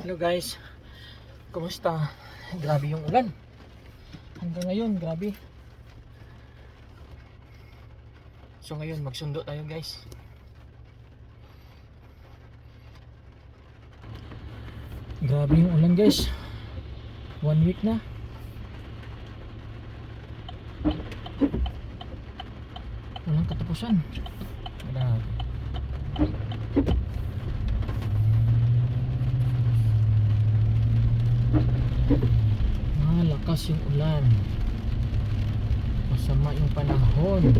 Hello guys, kumusta? Grabe yung ulan. Hanggang ngayon, grabe. So ngayon, magsundo tayo guys. Grabe yung ulan guys. One week na. Walang katapusan. Grabe. Malakas yung ulan. Masama yung panahon.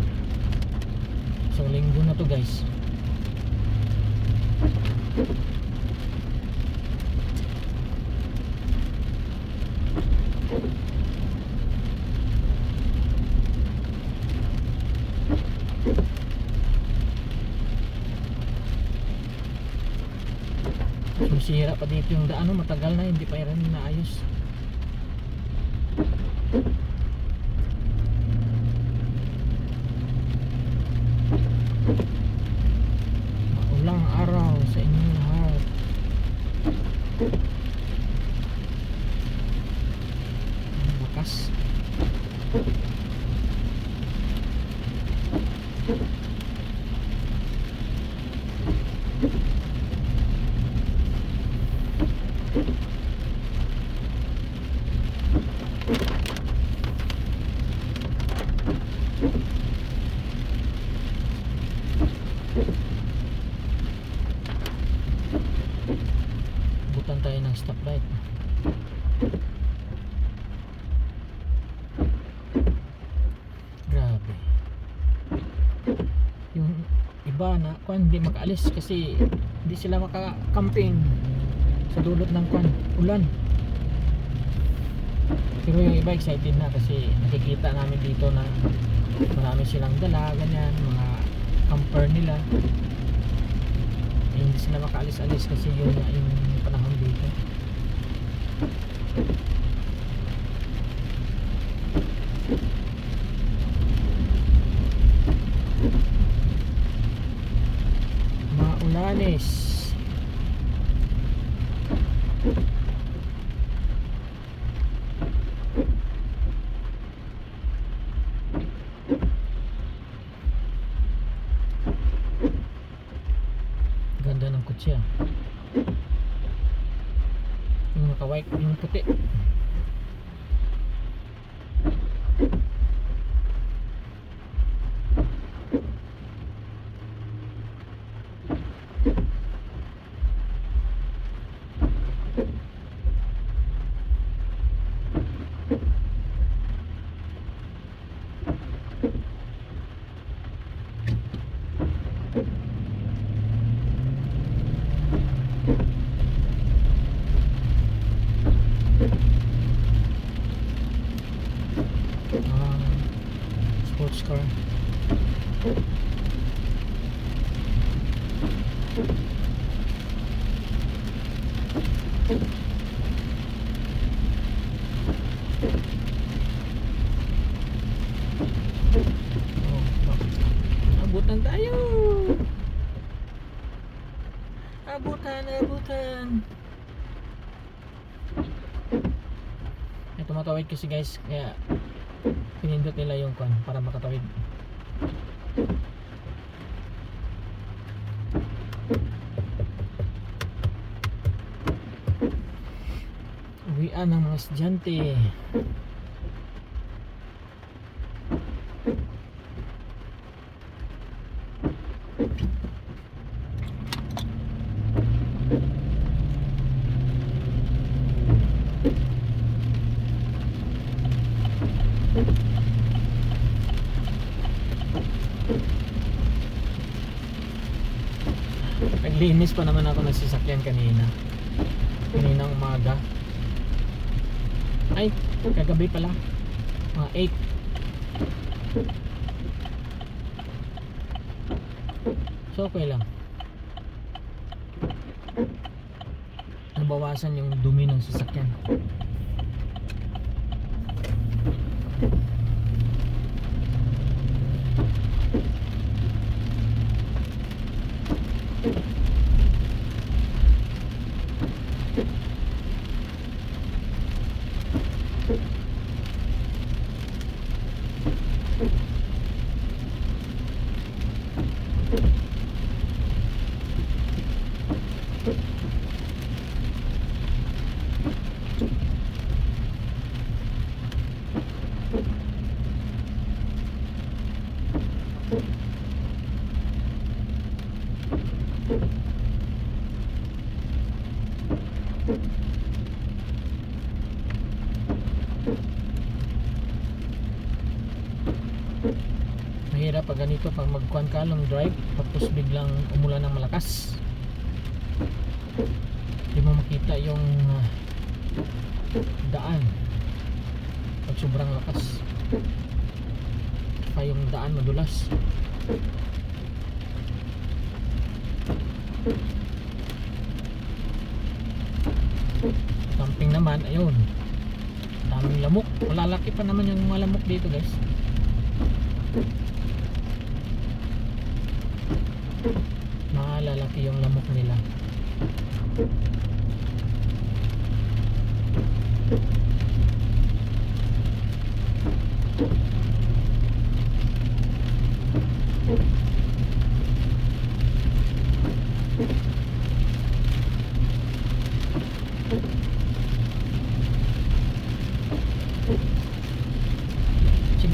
Isang linggo na to guys. Sumisira pa dito yung daan, matagal na hindi pa rin naayos. Maulang araw sa inyong lahat. Ang Lakas. Ng stoplight. Grabe. Yung iba na kwan hindi makaalis kasi hindi sila makakamping sa dulot ng kwan, ulan. Pero yung iba excited na kasi nakikita namin dito na marami silang dala, ganyan, mga camper nila. Hindi sila makaalis-alis kasi yun nga yung panahon dito. Maulanis. Ganda ng kutsi ah. Yung naka-white, yung puti. sports car. Thank you. Abutan, abutan! Ay, tumatawid kasi guys, kaya pinindot nila yung kwan para makatawid. Uwian ng mga estudyante. Naglinis pa naman ako ng sasakyan kanina. Kaninang umaga. Ay, kagabi pala. Mga 8. So, okay lang. Nabawasan yung dumi ng sasakyan. Mahirap pag ganito pag magkuhan ka long drive tapos biglang umulan ng malakas. Hindi mo makita yung uh, daan pag sobrang lakas. Pa yung daan madulas. Camping naman, ayun. Daming lamok. Malalaki pa naman yung mga lamok dito, guys. Malalaki yung lamok nila.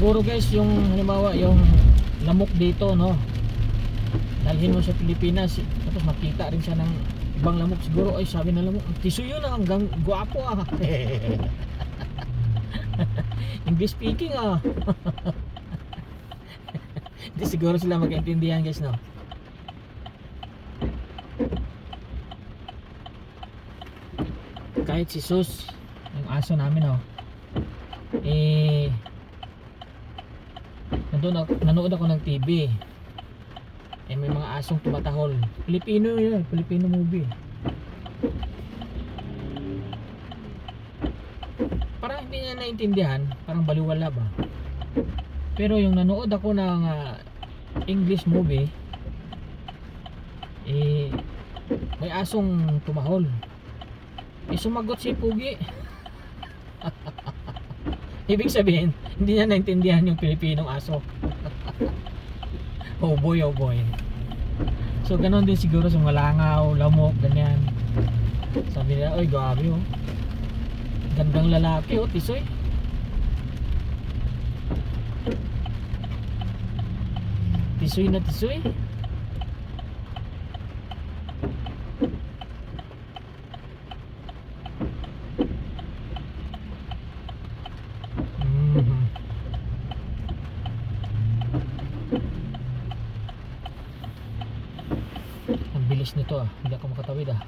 Siguro guys, yung halimbawa yung lamok dito, no. Dalhin mo sa Pilipinas, tapos makita rin siya ng ibang lamok siguro ay sabi ng lamok, tiso yun ah, hanggang gwapo ah. English speaking ah. Hindi siguro sila magkaintindihan guys, no. Kahit si Sus, yung aso namin, oh. Eh, nandun ako, nanood ako ng TV. Eh, may mga asong tumatahol. Pilipino yun, Filipino movie. Parang hindi niya naintindihan, parang baliwala ba. Pero yung nanood ako ng ah, English movie, eh, may asong tumahol. Eh, sumagot si Pugi. Ibig sabihin, hindi niya naintindihan yung Pilipinong aso. oh boy, oh boy. So, ganon din siguro sa mga langaw, lamok, ganyan. Sabi nila, oy, grabe oh. Gandang lalaki oh, tisoy. Tisoy na tisoy. Mhm. Ang bilis nito ah, hindi ako makatawid ah.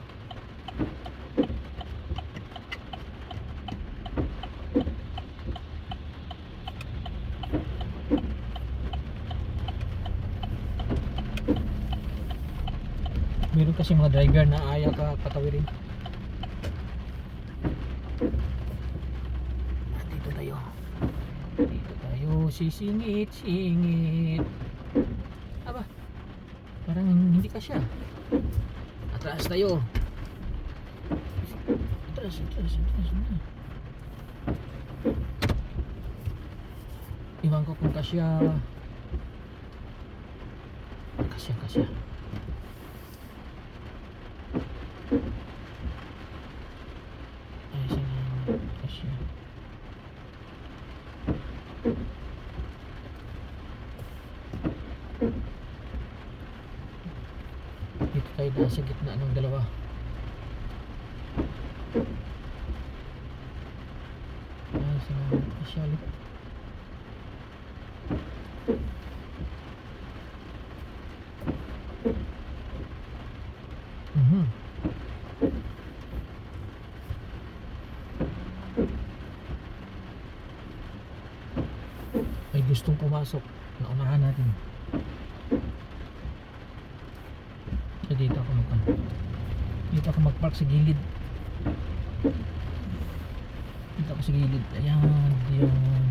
Meron kasi mga driver na ayaw ka patawirin. Dito tayo. Dito tayo sisingit, singit. Aba, parang hindi ka siya. Atras tayo. Atras, atras, atras na. Iwan ko kung kasya. Kasya, kasya. Ay, sige. Kasya. Tayo nasa gitna ng dalawa. Ay, salamat. Kasya ulit. Mhm. Gustong pumasok. Naunahan natin. So dito ako mag Dito ako mag-park sa gilid. Dito ako sa gilid. Ayan, yan.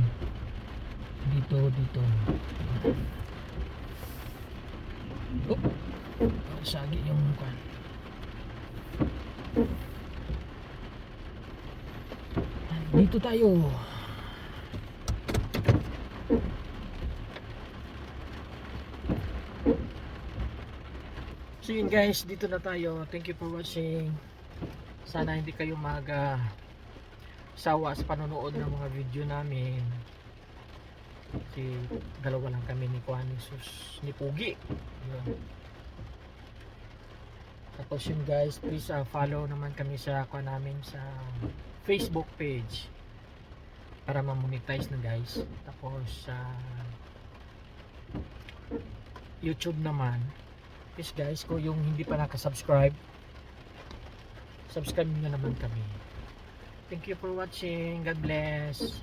Dito, dito. Oh, sagi yung kwan. Dito tayo. So yun guys, dito na tayo. Thank you for watching. Sana hindi kayo mag ah, sawa sa panonood ng mga video namin. Kasi dalawa lang kami ni Kuan ni Sus ni Pugi. Yun. Tapos yun guys, please ah, follow naman kami sa ako namin sa Facebook page para ma-monetize na guys. Tapos sa YouTube naman. Please guys, kung yung hindi pa nakasubscribe, subscribe nyo na naman kami. Thank you for watching. God bless.